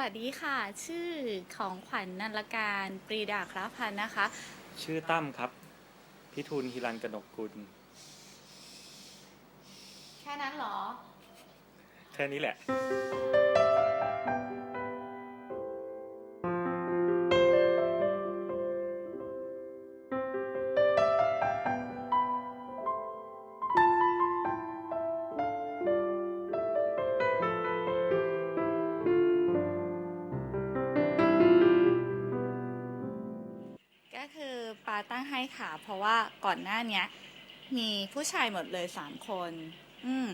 วัสดีค่ะ ชื่อของขวัญนันลการปรีดาคราพันธ์นะคะ ชื่อตั้มครับพิทูลฮิรันกนกกุล แค่นั้นเหรอ แค่นี้แหละางให้ค่ะ เพราะว่าก่อนหน้าเนี้ย มีผู้ชายหมดเลยสามคน อืม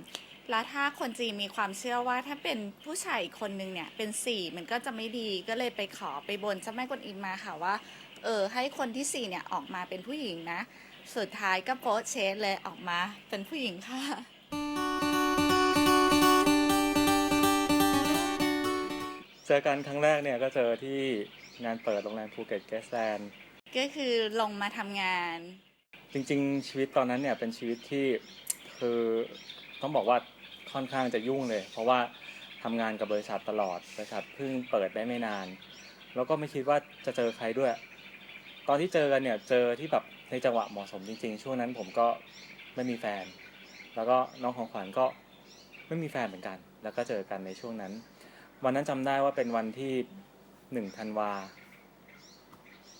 แล้วถ้าคนจีนมีความเชื่อว่าถ้าเป็นผู้ชายอีกคนนึงเนี่ยเป็นสี่มันก็จะไม่ดีก็เลยไปขอไปบนเจ้าแม่กวนอิมมาค่ะว่า เออ ให้คนที่สี่เนี่ยออกมาเป็นผู้หญิงนะ สุดท้ายก็โพสเชสเลยออกมาเป็นผู้หญิงค่ะเจอกันครั้งแรกเนี่ยก็เจอที่งานเปิดโรงแรมภูเก็ตแกสแลนด์ ก็คือลงมาทำงาน จริงๆ ชีวิตตอนนั้นเนี่ยเป็นชีวิตที่คือต้องบอกว่าค่อนข้างจะยุ่งเลย เพราะว่าทำงานกับบริษัทตลอดบริษัทเพิ่งเปิดได้ไม่นาน แล้วก็ไม่คิดว่าจะเจอใครด้วย ตอนที่เจอกันเนี่ยเจอที่แบบในจังหวะเหมาะสมจริง ๆ ช่วงนั้นผมก็ไม่มีแฟน แล้วก็น้องของขวัญก็ไม่มีแฟนเหมือนกัน แล้วก็เจอกันในช่วงนั้น วันนั้นจำได้ว่าเป็นวันที่หนึ่งธันวา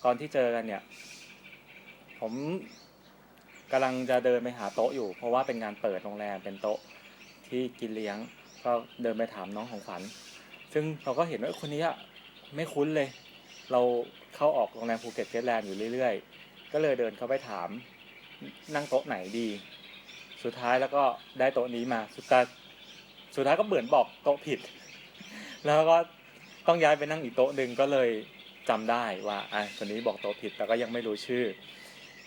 ตอนที่เจอกันเนี่ย ผมกำลังจะเดินไปหาโต๊ะอยู่ เพราะว่าเป็นงานเปิดโรงแรมเป็นโต๊ะที่กินเลี้ยง ก็เดินไปถามน้องของขวัญซึ่งเราก็เห็นว่าคนนี้อะไม่คุ้นเลย เราเข้าออกโรงแรมภูเก็ตเกสแลนด์อยู่เรื่อยๆ ก็เลยเดินเข้าไปถามนั่งโต๊ะไหนดี สุดท้ายแล้วก็ได้โต๊ะนี้มาสุดท้ายสุดท้ายก็เหมือนบอกโต๊ะผิด แล้วก็ต้องย้ายไปนั่งอีกโต๊ะหนึ่งก็เลย จำได้ว่าไอะคนนี้บอกโต๊ะผิดแต่ก็ยังไม่รู้ชื่อ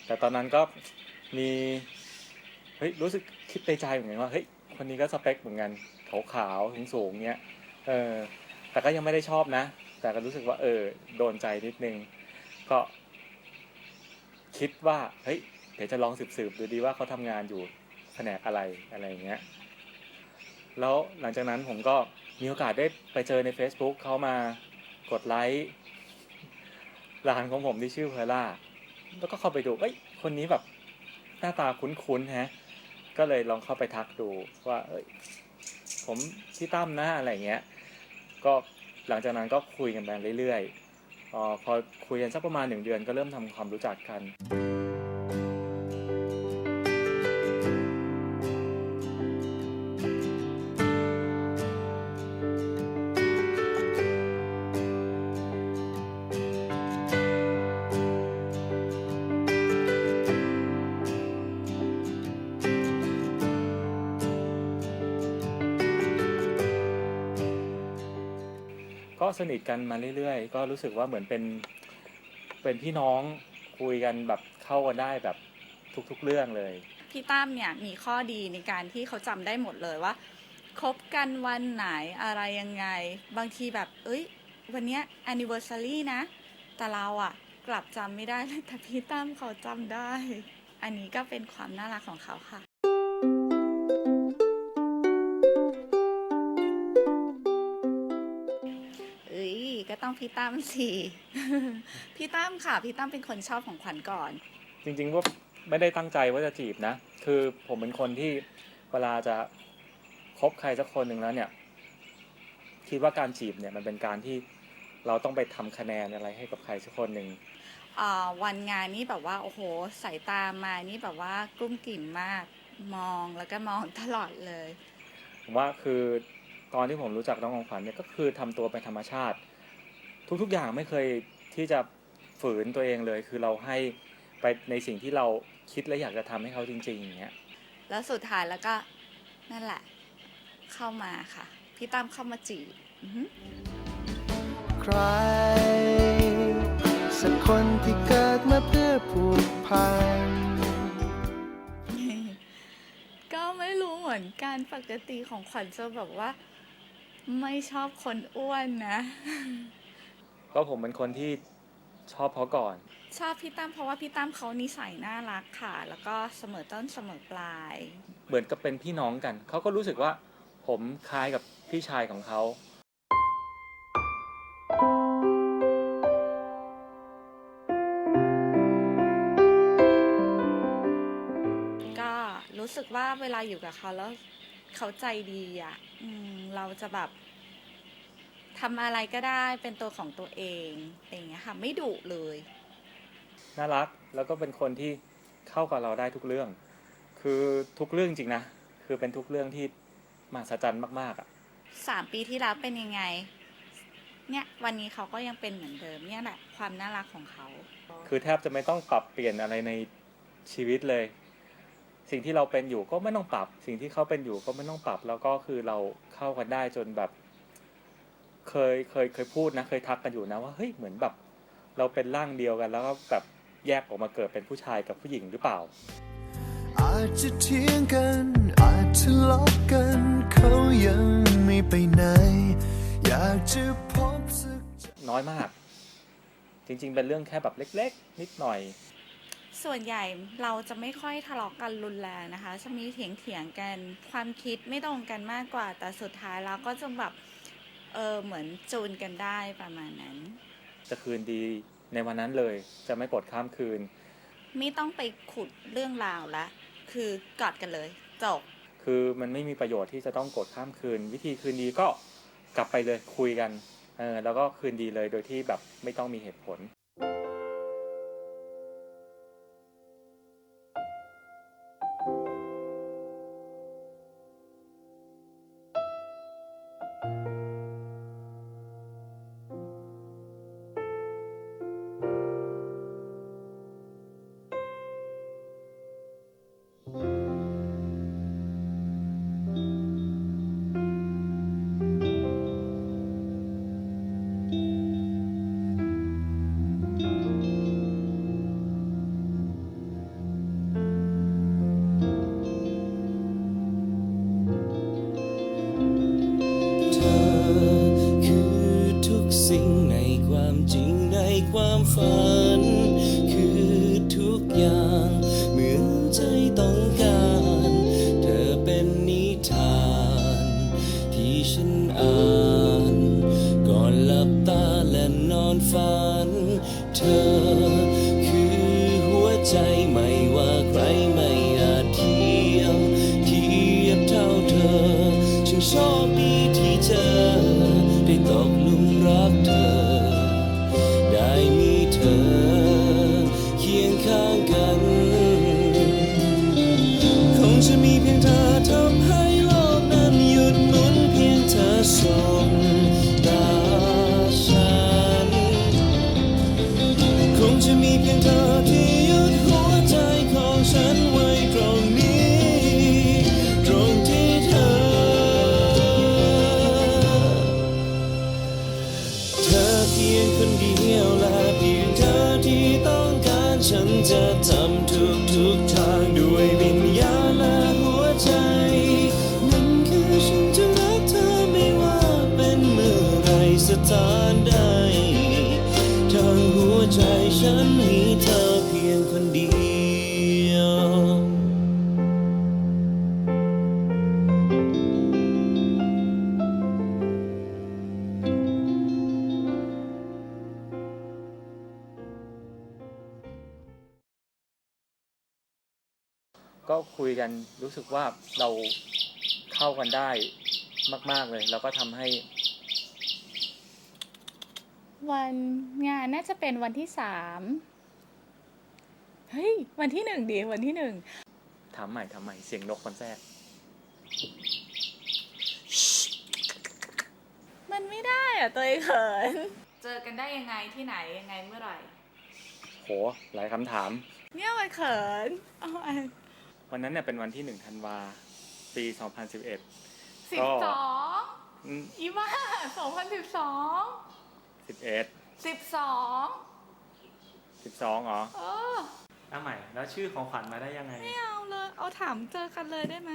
แต่ตอนนั้นก็มีเฮ้ยรู้สึกคิดในใจเหมือนกันว่าเฮ้ยคนนี้ก็สเปคเหมือนกันขาวขาวสูงสูงๆเนี้ยเออแต่ก็ยังไม่ได้ชอบนะ แต่ก็รู้สึกว่า เออ โดนใจนิดนึง ก็ คิดว่าเฮ้ยเดี๋ยวจะลองสืบๆดูดีว่าเขาทำงานอยู่แผนกอะไรอะไรอย่างเงี้ยแล้วหลังจากนั้นผมก็มีโอกาสได้ไปเจอใน Facebook เขามากดไลค์ ร้านของผมที่ชื่อเพอร่า แล้วก็เข้าไปดูเอ้ยคนนี้แบบหน้าตาคุ้นๆฮะ ก็เลยลองเข้าไปทักดูว่า เอ้ย ผมพี่ตั้มนะอะไรเงี้ย ก็หลังจากนั้นก็คุยกันไปเรื่อยๆออพอคุยกันสักประมาณหนึ่งเดือนก็เริ่มทำความรู้จักกัน สนิทกันมาเรื่อยๆ ก็รู้สึกว่าเหมือนเป็นเป็นพี่น้องคุยกันแบบเข้ากันได้แบบทุกๆเรื่องเลย พี่ตั้มเนี่ยมีข้อดีในการที่เขาจำได้หมดเลยว่าคบกันวันไหนอะไรยังไง บางทีแบบ เอ้ย วันเนี้ย anniversary นะ แต่เราอะกลับจำไม่ได้เลยแต่พี่ตั้มเขาจำได้ อันนี้ก็เป็นความน่ารักของเขาค่ะ ต้องพี่ตั้มสิพี่ตั้มค่ะ พี่ตั้มเป็นคนชอบของขวัญก่อน จริงๆว่าไม่ได้ตั้งใจว่าจะจีบนะ คือผมเป็นคนที่เวลาจะคบใครสักคนหนึ่งแล้วเนี่ย คิดว่าการจีบเนี่ยมันเป็นการที่เราต้องไปทำคะแนนอะไรให้กับใครสักคนหนึ่งอ่าวันงานนี่แบบว่าโอ้โหสายตามานี่แบบว่ากลุ้มกลิ่มมากมองแล้วก็มองตลอดเลย ผมว่าคือตอนที่ผมรู้จักน้องของขวัญเนี่ยก็คือทำตัวเป็นธรรมชาติ ทุกๆอย่างไม่เคยที่จะฝืนตัวเองเลย คือเราให้ไปในสิ่งที่เราคิดและอยากจะทำให้เขาจริงๆอย่างเงี้ยแล้วสุดท้ายแล้วก็นั่นแหละ เข้ามาค่ะ พี่ตั้มเข้ามาจีบอือหือใคร สักคนที่เกิดมาเพื่อผูกพันก็ไม่รู้เหมือนกันปกติของขวัญจะแบบว่า ไม่ชอบคนอ้วนนะ ก็ผมเป็นคนที่ชอบเขาก่อน ชอบพี่ตั้มเพราะว่าพี่ตั้มเขานิสัยน่ารักค่ะ แล้วก็เสมอต้นเสมอปลาย เหมือนกับเป็นพี่น้องกัน เขาก็รู้สึกว่าผมคล้ายกับพี่ชายของเขา ก็รู้สึกว่าเวลาอยู่กับเขาแล้วเขาใจดีอะเราจะแบบ ทำอะไรก็ได้เป็นตัวของตัวเองอะไรอย่างเงี้ยค่ะไม่ดุเลย น่ารักแล้วก็เป็นคนที่เข้ากับเราได้ทุกเรื่อง คือทุกเรื่องจริงนะ คือเป็นทุกเรื่องที่มหัศจรรย์มากๆอะสามปีที่แล้วเป็นยังไง เนี่ยวันนี้เขาก็ยังเป็นเหมือนเดิมเนี่ยแหละความน่ารักของเขา คือแทบจะไม่ต้องปรับเปลี่ยนอะไรในชีวิตเลย สิ่งที่เราเป็นอยู่ก็ไม่ต้องปรับ สิ่งที่เขาเป็นอยู่ก็ไม่ต้องปรับ แล้วก็คือเราเข้ากันได้จนแบบ เคยเคยเคยพูดนะ เคยทักกันอยู่นะว่าเฮ้ยเหมือนแบบ เราเป็นร่างเดียวกัน แล้วก็แบบแยกออกมาเกิดเป็นผู้ชายกับผู้หญิงหรือเปล่า อาจจะเถียงกัน อาจทะเลาะกันเขายังไม่ไปไหนอยากจะพบสักน้อยมาก จริง ๆ เป็นเรื่องแค่แบบเล็ก ๆ นิดหน่อย ส่วนใหญ่เราจะไม่ค่อยทะเลาะกันรุนแรงนะคะ จะมีเถียงเถียงๆกันความคิดไม่ตรงกันมากกว่า แต่สุดท้ายแล้วก็จะแบบ เออเหมือนจูนกันได้ประมาณนั้น จะคืนดีในวันนั้นเลย จะไม่กดข้ามคืน ไม่ต้องไปขุดเรื่องราวละ คือกอดกันเลยจบคือมันไม่มีประโยชน์ที่จะต้องกดข้ามคืน วิธีคืนดีก็กลับไปเลยคุยกันเออแล้วก็คืนดีเลยโดยที่แบบไม่ต้องมีเหตุผล จะมีเพียงเธอที่ยุดหัวใจของฉันไว้ตรงนี้ ตรงที่เธอ เธอเพียงคนเดียวและเพียงเธอที่ต้องการฉันจะทำทุกทุกทางด้วยวิญญาณและหัวใจ นั่นคือฉันจะรักเธอไม่ว่าเป็นเมื่อไรสถาน ก็คุยกันรู้สึกว่าเราเข้ากันได้มาก ๆเลย แล้วก็ทำให้ วันงานน่าจะเป็นวันที่สามเฮ้ย วันที่หนึ่งดีวันที่หนึ่งถามใหม่ทำใหม่เสียงนกมันแทรกมันไม่ได้อะตัวเองเขินเจอกันได้ยังไงที่ไหนยังไงเมื่อไหร่ โห หลายคำถาม เนี่ยมันเขินเอาอัน วันนั้นเนี่ยเป็นวันที่หนึ่งธันวาปี2011สิบสองอืมอีบ้าสองพันสิบสอง11สิบสอง12เหรอเออเอาใหม่ แล้วชื่อของขวัญมาได้ยังไง ไม่เอาเลย เอาถามเจอกันเลยได้ไหม